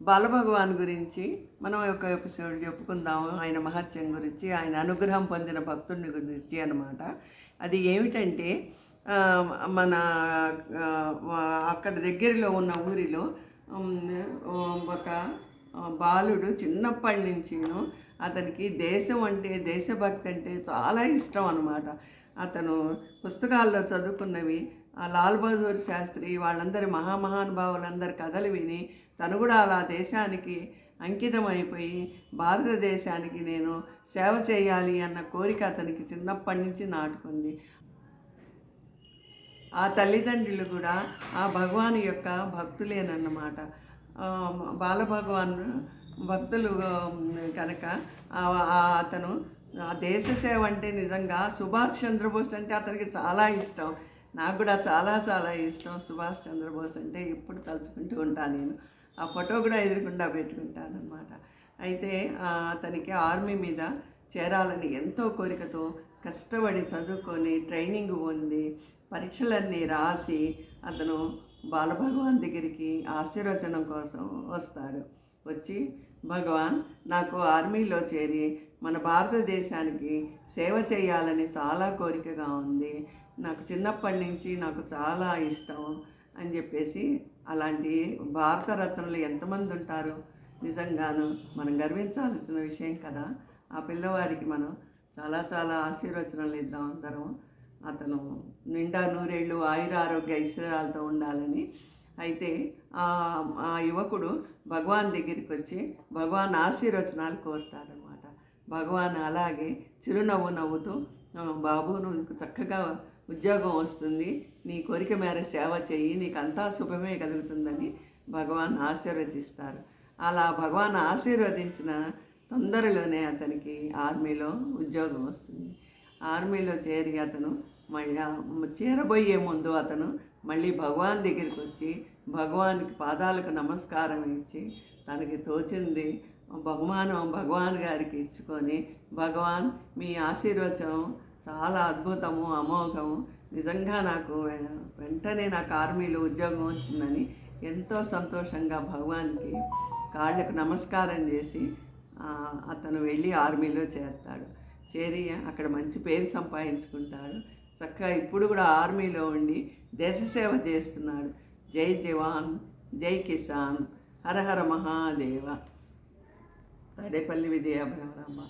బాలభగవాన్ గురించి మనం ఒక ఎపిసోడ్ చెప్పుకుందాము. ఆయన మహత్యం గురించి ఆయన అనుగ్రహం పొందిన భక్తుడిని గురించి అనమాట అది ఏమిటంటే మన అక్కడ దగ్గరలో ఉన్న ఊరిలో ఒక బాలుడు చిన్నప్పటి నుంచిను అతనికి దేశం అంటే దేశభక్తి అంటే చాలా ఇష్టం అనమాట అతను పుస్తకాల్లో చదువుకున్నవి లాల్ బహదూర్ శాస్త్రి వాళ్ళందరి మహామహానుభావులందరి కథలు విని తను కూడా అలా దేశానికి అంకితం అయిపోయి భారతదేశానికి నేను సేవ చేయాలి అన్న కోరిక అతనికి చిన్నప్పటి నుంచి నాటుకుంది. ఆ తల్లిదండ్రులు కూడా ఆ భగవాన్ యొక్క భక్తులేనన్నమాట. బాలభగవాన్ భక్తులు కనుక అతను ఆ దేశ సేవ అంటే నిజంగా సుభాష్ చంద్రబోస్ అంటే అతనికి చాలా ఇష్టం. నాకు కూడా చాలా చాలా ఇష్టం సుభాష్ చంద్రబోస్ అంటే ఇప్పుడు తలుచుకుంటూ ఉంటాను నేను. ఆ ఫోటో కూడా ఎదురుకుండా పెట్టుకుంటాను అనమాట అయితే అతనికి ఆర్మీ మీద చేరాలని ఎంతో కోరికతో కష్టపడి చదువుకొని ట్రైనింగ్ పొంది పరీక్షలన్నీ రాసి అతను బాలభగవాన్ దగ్గరికి ఆశీర్వచనం కోసం వస్తాడు. వచ్చి భగవాన్ నాకు ఆర్మీలో చేరి మన భారతదేశానికి సేవ చేయాలని చాలా కోరికగా ఉంది. నాకు చిన్నప్పటి నుంచి నాకు చాలా ఇష్టం అని చెప్పేసి అలాంటి భారతరత్నలు ఎంతమంది ఉంటారు? నిజంగాను మనం గర్వించాల్సిన విషయం కదా. ఆ పిల్లవాడికి మనం చాలా చాలా ఆశీర్వచనాలు ఇద్దాం అందరం. అతను నిండా నూరేళ్ళు ఆయుర ఆరోగ్య ఐశ్వర్యాలతో ఉండాలని అయితే ఆ యువకుడు భగవాన్ దగ్గరికి వచ్చి భగవాన్ ఆశీర్వచనాలు కోరుతాడనమాట భగవాన్ అలాగే చిరునవ్వు నవ్వుతూ బాబు నువ్వు చక్కగా ఉద్యోగం వస్తుంది నీ కోరిక మేర సేవ చెయ్యి నీకు అంతా శుభమే కలుగుతుందని భగవాన్ ఆశీర్వదిస్తారు. అలా భగవాన్ ఆశీర్వదించిన తొందరలోనే అతనికి ఆర్మీలో ఉద్యోగం వస్తుంది. ఆర్మీలో చేరి అతను మళ్ళీ చేరబోయే ముందు అతను మళ్ళీ భగవాన్ దగ్గరికి వచ్చి భగవాన్కి పాదాలకు నమస్కారం ఇచ్చి తనకి తోచింది బహుమానం భగవాన్ గారికి ఇచ్చుకొని భగవాన్ మీ ఆశీర్వచనం చాలా అద్భుతము అమోఘము. నిజంగా నాకు వెంటనే నాకు ఆర్మీలో ఉద్యోగం వచ్చిందని ఎంతో సంతోషంగా భగవాన్కి కాళ్ళకు నమస్కారం చేసి అతను వెళ్ళి ఆర్మీలో చేరతాడు. చేరి అక్కడ మంచి పేరు సంపాదించుకుంటాడు. చక్కగా ఇప్పుడు కూడా ఆర్మీలో ఉండి దేశ సేవ చేస్తున్నాడు. జై జవాన్ జై కిసాన్ హర హర మహాదేవ. తాడేపల్లి విజయ భైరమ్మ